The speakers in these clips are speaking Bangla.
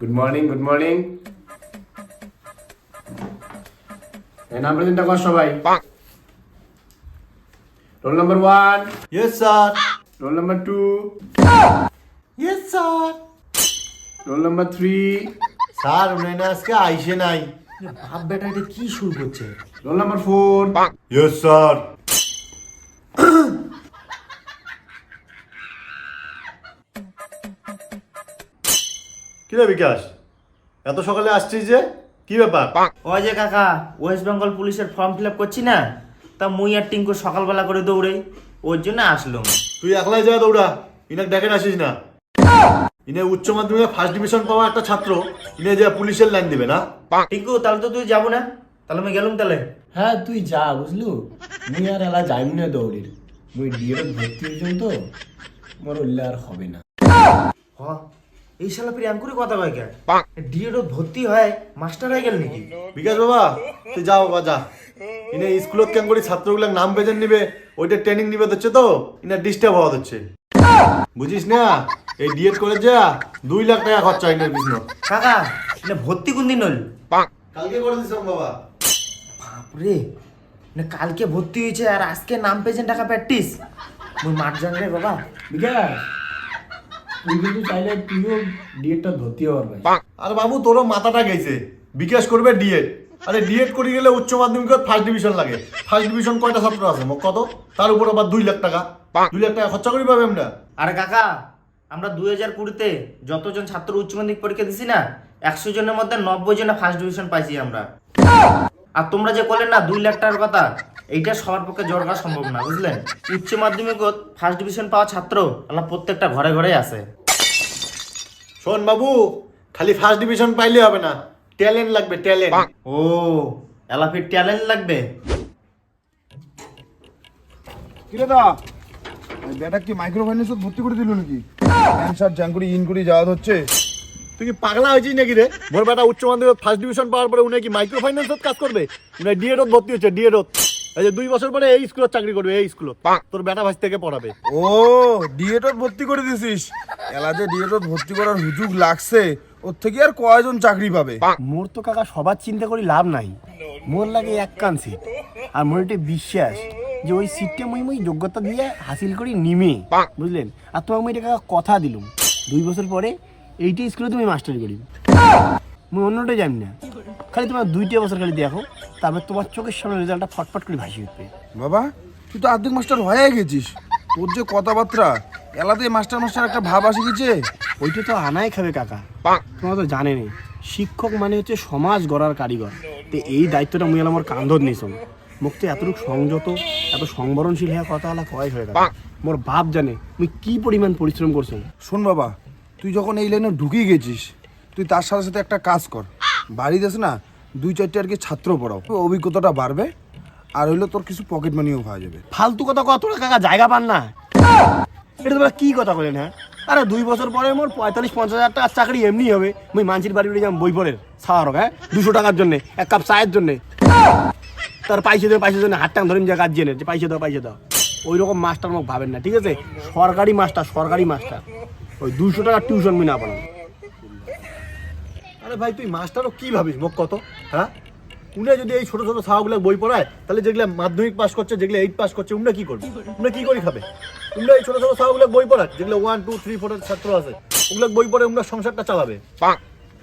গুড মর্নিং গুড মর্নিং এই নাম কর সবাই roll number one yes sir roll number two yes sir roll number three sir উনি না আজকে আইসে নাই বাপ বেটা এটা কি শুরু করছে roll number four yes sir কি রে বিকাশ? এত সকালে আসছিস যে? কি ব্যাপার? ওই যে কাকা ওয়েস্ট বেঙ্গল পুলিশের ফর্ম ফিল আপ করছি না? তা মুই আর টিঙ্কু সকালবেলা করে দৌড়াই ওর জন্য আসলাম। তুই একলাই যা দৌড়া ইনাক দেখেন আসিস না। ইনে উচ্চ মাধ্যমিকে ফার্স্ট ডিভিশন পাওয়া একটা ছাত্র ইনে যে পুলিশের লাইন দিবে না? টিঙ্কু তাহলে তো তুই যাব না? তাহলে আমি গেলুম তাহলে। হ্যাঁ তুই যা বুঝলু? মুই আর এলা যাইম না দৌড়ির। মুই ডিএড ভর্তি হয়েছিলাম তো মোর উল্লে আর হবে না। হ। এই শালা প্রিয়াঙ্কুরি কথা কয় কে? ডিএডও ভর্তি হয় মাস্টার হয়ে গেল নাকি? বিকাশ বাবা তুই যা বাবা যা। ইনে স্কুলত কেন করি ছাত্রগুলার নাম বেজেন নিবে ওইটা ট্রেনিং নিবে হচ্ছে তো ইনা ডিস্টার্ব হওয়া হচ্ছে বুঝিস না? এই ডিএড করে যা দুই লাখ টাকা খরচা ইনের বিজনেস কাকা এটা ভর্তি কোন দিন হল? কালকে করে দিস বাবা। বাপরে না কালকে ভর্তি হয়েছে আর আজকে নাম পেয়েছেন টাকা প্র্যাকটিস মুই মাঠ জান রে বাবা। বিকাশ তুই কিন্তু চাইলে তুইও ডিএডটা ভর্তি হওয়ার ভাই আর বাবু তোরও মাথাটা গেছে। বিকাশ করবে ডিএড আরে ডিএড করে গেলে উচ্চ মাধ্যমিকত ফার্স্ট ডিভিশন লাগে। ফার্স্ট ডিভিশন কয়টা ছাত্র আছে মোক কত? তার উপর আবার দুই লাখ টাকা। দুই লাখ টাকা খরচা করি পাবে আমরা। আরে কাকা আমরা দুই হাজার কুড়িতে যতজন ছাত্র উচ্চ মাধ্যমিক পরীক্ষা দিছি না একশো জনের মধ্যে নব্বই জনে ফার্স্ট ডিভিশন পাইছি আমরা। আর তোমরা যে করলেন না দুই লাখ টাকার কথা এইটা সবার পক্ষে জোর করা সম্ভব না বুঝলেন? উচ্চ মাধ্যমিকত ফার্স্ট ডিভিশন পাওয়া ছাত্র আল্লাহ প্রত্যেকটা ঘরে ঘরে আছে। শোন বাবু খালি ফার্স্ট ডিভিশন পাইলে হবে না। ট্যালেন্ট লাগবে ট্যালেন্ট ও এলাফির ট্যালেন্ট লাগবে। কিরে দা? এই বেটা কি মাইক্রো ফাইন্যান্সত ভর্তি করে দিল নাকি? ক্যান্সার জ্যাঙ্কুরি ইনকুরি যাওয়া হচ্ছে তুই কি পাগলা হয়েছিস নাকি রে? মোর বেটা উচ্চ মাধ্যমিক ফার্স্ট ডিভিশন পাওয়ার পরে উনি কি মাইক্রো ফাইন্যান্সত কাজ করবে? উনি ডিএডত ভর্তি হচ্ছে ডিএডত এই যে দুই বছর পরে এই চাকরি করবে এই তোর বেটা থেকে পড়াবে। ও ডিএটত ভর্তি করে দিছিস। এলা যে ডিএটত ভর্তি করার হুজুগ লাগছে ওর থেকে আর কয়জন চাকরি পাবে? মোর তো কাকা সবার চিন্তা করি লাভ নাই। মোর লাগে এক কান সিট আর মোর এটা বিশ্বাস যে ওই সিটটা মুই মুই যোগ্যতা দিয়ে হাসিল করি নিমে বুঝলেন? আর তোমাকে মুই এটা কাকা কথা দিলুম। দুই বছর পরে এইটা স্কুলে তুমি মাস্টারি করি মুই অন্যটা জানি না। খালি তোমার দুইটা বছর খালি দেখো তারপর তোমার চোখের সামনে রেজাল্টটা ফটফট করে ভাসি উঠবে। বাবা তুই তো অর্ধেক মাস্টার হয়ে গেছিস। তোর যে কথাবার্তা এলাতে মাস্টার মাস্টার একটা ভাব আসি গেছে। ওইটা তো আনাই খাবে কাকা। তোমরা তো জানে নেই শিক্ষক মানে হচ্ছে সমাজ গড়ার কারিগর। তো এই দায়িত্বটা মুই আমার কান্ধত নিছম মোক তো এতটুকু সংযত এত সংবরণশীল হয়ে কথা হলা কয় হয়ে কাকা মোর বাপ জানে মুই কি পরিমাণ পরিশ্রম করছেন শোন বাবা তুই যখন এই লাইনে ঢুকিয়ে গেছিস তুই তার সাথে সাথে একটা কাজ কর। বাড়িতে না, দুই চারটে আর কি ছাত্র পড়াও। অভিজ্ঞতাটা বাড়বে, আর হইল তোর কিছু পকেট মানিও পাওয়া যাবে। ফালতু কথা কত কাকা জায়গা পান না। এটা তোমরা কি কথা বলেন হ্যাঁ? আরে দুই বছর পরে মোর পঁয়তাল্লিশ, পঞ্চাশ হাজার টাকার চাকরি এমনি হবে। মুই মানসির বাড়ি বাড়ি যাম বই পড়ের ছাওয়ার হ্যাঁ দুশো টাকার জন্য, এক কাপ চায়ের জন্য। তার পয়সা দেবে পয়সার জন্য হাত টাং ধরে যা কাজ জেনে যে পয়সা দাও পয়সা দাও। ওই রকম মাস্টার মোক ভাবেন না, ঠিক আছে? সরকারি মাস্টার সরকারি মাস্টার ওই দুশো টাকার টিউশন মুই না আরে ভাই তুই মাস্টারও কি ভাবিস? মোক কত? হ্যাঁ? উনি যদি এই ছোট ছোট ছাওয়াগুলো বই পড়ায় তাহলে যেগুলো মাধ্যমিক পাস করছে যেগুলো এইট পাস করছে উনি কি করবে? উনি কি করে খাবে? উনি এই ছোট ছোট ছাওয়াগুলো বই পড়ায় যেগুলো ওয়ান টু থ্রি ফোরের ছাত্র আছে ওগুলো বই পড়ে উনার সংসারটা চালাবে।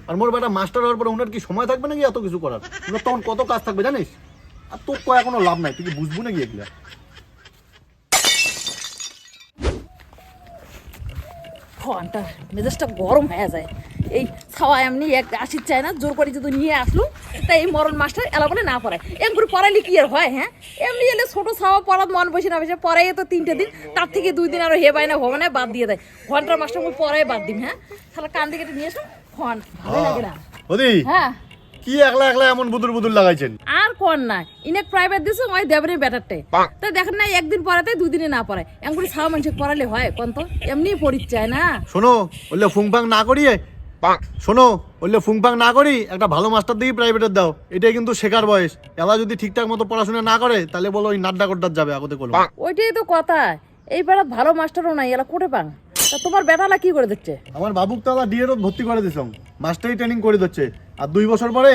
আর মোর বেটা মাস্টার হওয়ার পরে উনার কি সময় থাকবে নাকি এত কিছু করার? উনার তখন কত কাজ থাকবে জানিস? আর তোর কয়া কোনো লাভ নাই তুই কি বুঝব নাকি এগুলা? ঘণ্টা মেজাজটা গরম হয়ে যায়। এই ছাওয়া এমনি এক আসির চায় না জোর করে যদি নিয়ে আসলো তাই এই মরণ মাস্টার এলা বলে না পড়ায় এক করে পড়াইলে কি আর হয় হ্যাঁ? এমনি এলে ছোট ছাওয়া পড়াত মন বসে না বসে পড়াই তো তিনটে দিন তার থেকে দুই দিন আরও হে পায় না হবে না বাদ দিয়ে দেয়। ঘণ্টার মাস্টার মুই পড়াই বাদ দিম হ্যাঁ? তাহলে কান দিকে নিয়ে এসো ঘন ভালো লাগে না। হ্যাঁ। কি একলা একলা এমন বুদুর বুদুর লাগাইছেন? আর কোন না ইনেক প্রাইভেট দিছে ওই দেবরে ব্যাটারটে তাই দেখেন না একদিন পড়াতে দুই দিনে না পড়ায়। এমন করে ছাওয়া মানুষ পড়ালে হয় কোন তো? এমনি পরিচয় না। শোনো বললে ফুংফাং না করিয়ে শোনো বললে ফুংফাং না করি একটা ভালো মাস্টার দিয়েই প্রাইভেটের দাও। এটাই কিন্তু শেখার বয়স। এলা যদি ঠিকঠাক মতো পড়াশোনা না করে তাহলে বলো ওই নাড্ডা কোড্ডার যাবে আগতে করো ওইটাই তো কথা। এই পাড়া ভালো মাস্টারও নাই এলা কোটে পাং। তা তোমার বেটালা কি করে দিচ্ছে আমার বাবুক তো আবার ডিএড ভর্তি করে দিছং। মাস্টারই ট্রেনিং করে দিচ্ছে। আর দুই বছর পরে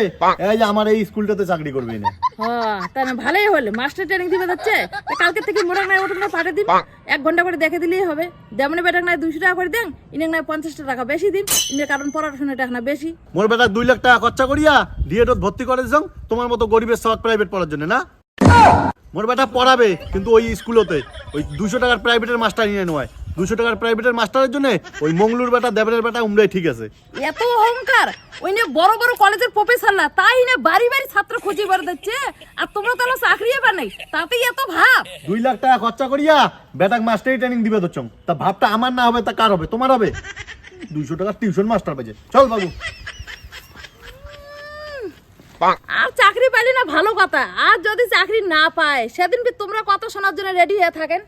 এই যে আমার এই স্কুলটাতে চাকরি করবে না। হ্যাঁ তাই না ভালোই হলে। মাস্টার ট্রেনিং দিবে যাচ্ছে। কালকে থেকে মোটাক নাই ওটা পাঠিয়ে দিন এক ঘণ্টা করে দেখে দিলেই হবে। যেমন বেটাক নাই দুইশো টাকা করে দেন ইনেক নাই পঞ্চাশটা টাকা বেশি দিন ইনের কারণ পড়াশোনাটা না বেশি। মোর বেটা দুই লাখ টাকা খরচা করিয়া ডিএড ভর্তি করে দিছং তোমার মতো গরিবের সৎ প্রাইভেট পড়ার জন্য না? মোর বেটা পড়াবে কিন্তু ওই স্কুলতে ওই দুশো টাকার প্রাইভেটের মাস্টার নিয়ে নয় দুশো টাকার প্রাইভেটের মাস্টারের জন্য ওই মঙ্গলুর বেটা দেবের বেটা উমরাই ঠিক আছে। এত অহংকার! ওই নিয়ে বড় বড় কলেজের প্রফেসর না তাই না বাড়ি বাড়ি ছাত্র খুঁজে বার দিচ্ছে। আর তোমরা তাহলে চাকরি এবার নেই তাতেই এত ভাব। দুই লাখ টাকা খরচা করিয়া বেটাক মাস্টারি ট্রেনিং দিবে তো চং। তা ভাবটা আমার না হবে তা কার হবে? তোমার হবে? দুইশো টাকার টিউশন মাস্টার পেয়েছে। চল বাবু। আর চাকরি পাইলে না ভালো কথা। আর যদি চাকরি না পায় সেদিন কি তোমরা কত শোনার জন্য রেডি হয়ে থাকেন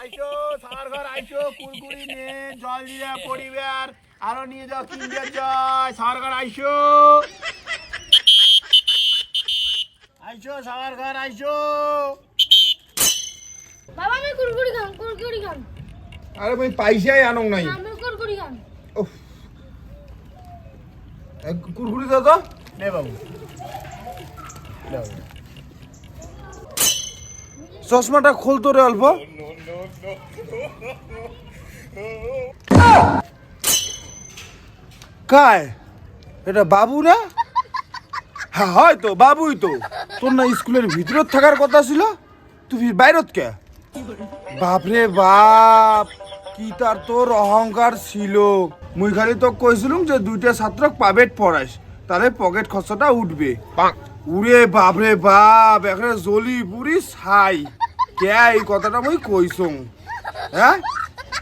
আইসো সার ঘর নে জল দিয়ে পরিবার আরও নিয়ে যাও কিনজার জয় সার ঘর আইসো আইসো সার ঘর আইসো বাবা আমি কুরকুরি খাম কুরকুরি খাম আরে ভাই পয়সাই আনো নাই আমি কুরকুরি খাম উফ। এক কুরকুরি দাও তো নে বাবু চশমাটা খুলতো রে অল্প কায় এটা বাবু না? হ্যাঁ হয়তো বাবুই তো। তোর না স্কুলের ভিতরত থাকার কথা ছিল? তুই বাইরত কে? বাপরে বাপ কি তার তোর অহংকার ছিল? মুই খালি তো কইছিলুম যে দুইটা ছাত্র প্রাইভেট পড়াইস তাহলে পকেট খরচাটা উঠবে। উরে বাপরে বাপ এখানে জলি পুরি ছাই। কে এই কথাটা মুই কইছং হ্যাঁ?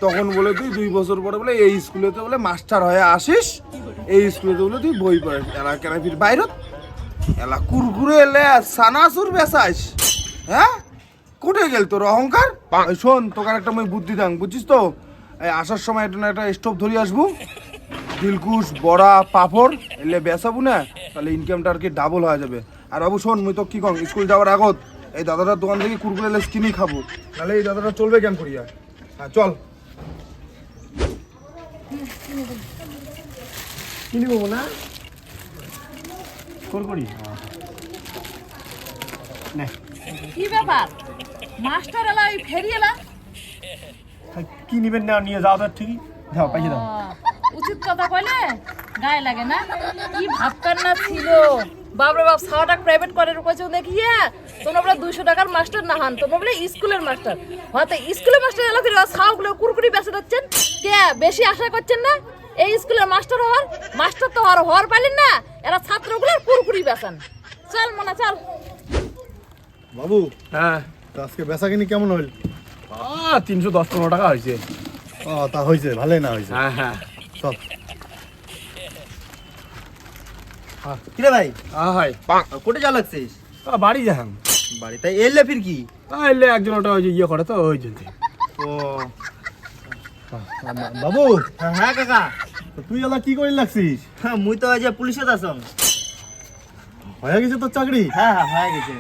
তখন বলে তুই দুই বছর পরে বলে এই স্কুলেতে বলে মাস্টার হয়ে আসিস, এই স্কুলেতে বলে তুই বই পড়াস এলা কেন ফির বাইরত, এলা কুরকুরে এলে সানাসুর বেসাইস হ্যাঁ? কোথায় গেল তোর অহংকার? শোন তোকে একটা আমি বুদ্ধি দাং, বুঝছিস তো? এই আসার সময় না একটা স্টোভ ধরে আসব। দিলকুশ, বড়া, পাপড় এলে বেসাবো না, তাহলে ইনকামটা আর কি ডাবল হয়ে যাবে। আর বাবু শোন, মুই তো কি কম, স্কুল যাওয়ার আগত এই দাদাটার দোকান থেকে কুরকুরে এলে কিনি খাব। তাহলে এই দাদাটা চলবে কেন করিয়া? হ্যাঁ চল। কিনি বাবু না? কুরকুরি নে। কি ব্যাপার? মাস্টার এলা ওই ফেরি এলা? কি নিবেন না নিয়ে যাও তো ঠিকই। দাও পাইছে দাও। উচিত কথা কইলে গায়ে লাগে না। কি ভাবকার না ছিল? বাপরে বাপ ছাওয়া টাকা প্রাইভেট করে রুকেছে দেখিয়া তোমরা বলে দুইশো টাকার মাস্টার না হন তোমরা বলে স্কুলের মাস্টার হয়তো স্কুলের মাস্টার এলা করে ছাওগুলো কুরকুরি বেঁচে দিচ্ছেন কে বেশি আশা করছেন না? এই স্কুলের মাস্টার হওয়ার মাস্টার তো হওয়ার হওয়ার পাইলেন না এরা ছাত্রগুলোর কুরকুরি বেচান। চল মনে চল। বাবু হ্যাঁ। তা আজকে বেচা কিনি কেমন হইল? আহ, তিনশো দশ পনেরো টাকা হয়েছে। ও তা হয়েছে ভালোই না হয়েছে। হ্যাঁ হ্যাঁ। চল। কিরে ভাই? হয় কোটে যা লাগছিস? বাড়ি যাম বাড়ি তাই এলে ফির কি? এলে একজন ওটা ওই যে ইয়ে করে তো ওই জন্য। ও। বাবু। হ্যাঁ কাকা। তুই এলা কি করে লাগছিস? হ্যাঁ মুই তো ওই যে পুলিশে আসম হয়ে গেছে তোর চাকরি? হ্যাঁ হ্যাঁ হয়ে গেছে।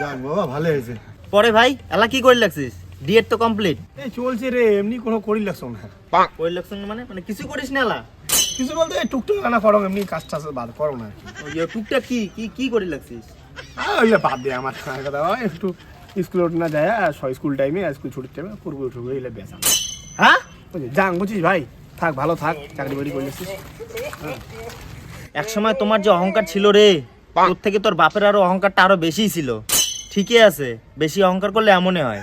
যাক বাবা ভালো হয়েছে। পরে ভাই এলা কি করে লাগছিস? ডিএড তো কমপ্লিট এই চলছে রে এমনি কোনো করি লাগছো না। করে লাগছিস মানে? মানে কিছু করিস না এলা? কিছু বলতে এই টুকটুক আনা করো এমনি কাজ টাজ বাদ করো না ওই যে টুকটাক কি কি কি করে লাগছিস? ওই বাদ দে আমার কথা ওই একটু স্কুল ওঠ না যায় আর সব স্কুল টাইমে স্কুল ছুটির টাইমে করব উঠবো এলে বেসা হ্যাঁ? যাং বুঝিস ভাই? থাক ভালো থাক চাকরি বাকরি করলেছিস এক সময় তোমার যে অহংকার ছিল রে তোর থেকে তোর বাপের আরও অহংকারটা আরও বেশি ছিল। ঠিকই আছে বেশি অহংকার করলে এমনই হয়।